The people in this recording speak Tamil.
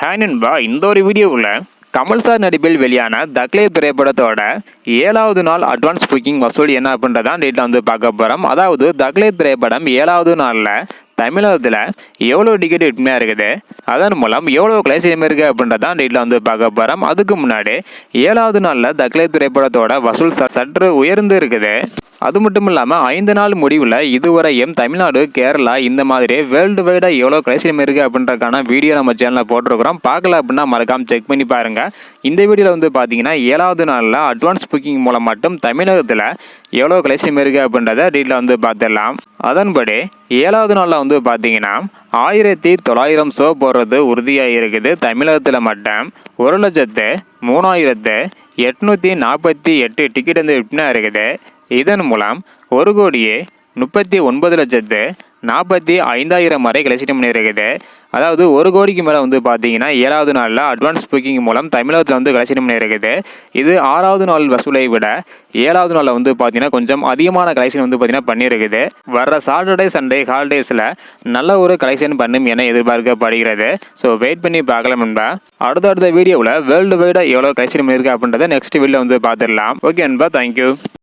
ஹேய் நண்பா இந்த ஒரு வீடியோவில் கமல் சார் நடிப்பில் வெளியான தக்லே திரைப்படத்தோட ஏழாவது நாள் அட்வான்ஸ் புக்கிங் வசூல் என்ன அப்படின்றதான் டேட்டில் வந்து பார்க்க போகிறோம் அதாவது தக்லே திரைப்படம் ஏழாவது நாளில் தமிழகத்தில் எவ்வளோ டிக்கெட் விற்பனையாக இருக்குது? அதன் மூலம் எவ்வளோ கிளைசியம் இருக்குது அப்படின்றதான் டீட்டில் வந்து பார்க்க போகிறோம் அதுக்கு முன்னாடி ஏழாவது நாளில் தக்லே திரைப்படத்தோட வசூல் சற்று உயர்ந்து இருக்குது. அது மட்டும் இல்லாமல் ஐந்து நாள் முடிவில் இதுவரையும் தமிழ்நாடு கேரளா இந்த மாதிரி வேர்ல்டு வைடாக எவ்வளோ கிளைசியம் இருக்குது அப்படின்றதுக்கான வீடியோ நம்ம சேனலில் போட்டிருக்கிறோம். பார்க்கல அப்படின்னா மறக்காமல் செக் பண்ணி பாருங்கள் இந்த வீடியோவில் வந்து பார்த்தீங்கன்னா ஏழாவது நாளில் அட்வான்ஸ் புக்கிங் மூலம் மட்டும் தமிழகத்தில் எவ்வளோ கிளைசியம் இருக்குது அப்படின்றத டீட்டில் வந்து பார்த்துடலாம். அதன்படி ஏழாவது நாளில் வந்து பார்த்தீங்கன்னா ஆயிரத்தி தொள்ளாயிரம் ஷோ போடுறது உறுதியாக இருக்குது. தமிழகத்தில் மட்டும் ஒரு லட்சத்து மூணாயிரத்து எட்நூற்றி நாற்பத்தி எட்டு டிக்கெட் வந்து விற்பனை இருக்குது இதன் மூலம் ஒரு கோடியே முப்பத்தி ஒன்பது லட்சத்து நாற்பத்தி ஐந்தாயிரம் வரை கலெக்ஷன் இருக்குது. அதாவது ஒரு கோடிக்கு மேலே வந்து பார்த்தீங்கன்னா ஏழாவது நாளில் அட்வான்ஸ் புக்கிங் மூலம் தமிழகத்தில் வந்து கலெக்ஷன் இருக்குது. இது ஆறாவது நாள் வசூலை விட ஏழாவது நாளில் வந்து பார்த்தீங்கன்னா கொஞ்சம் அதிகமான கலெக்ஷன் வந்து பார்த்தீங்கன்னா பண்ணியிருக்குது. வர்ற சாட்டர்டே சண்டே ஹாலிடேஸில் நல்ல ஒரு கலெக்ஷன் பண்ணும் என எதிர்பார்க்கப்படுகிறது. ஸோ வெயிட் பண்ணி பார்க்கலாம் நண்பா. அடுத்தடுத்த வீடியோவில் வேர்ல்டு வைடாக எவ்வளோ கலெக்ஷன் இருக்குது அப்படின்றத நெக்ஸ்ட் வீடியோவில் வந்து பார்த்துடலாம். ஓகே நண்பா தேங்க்யூ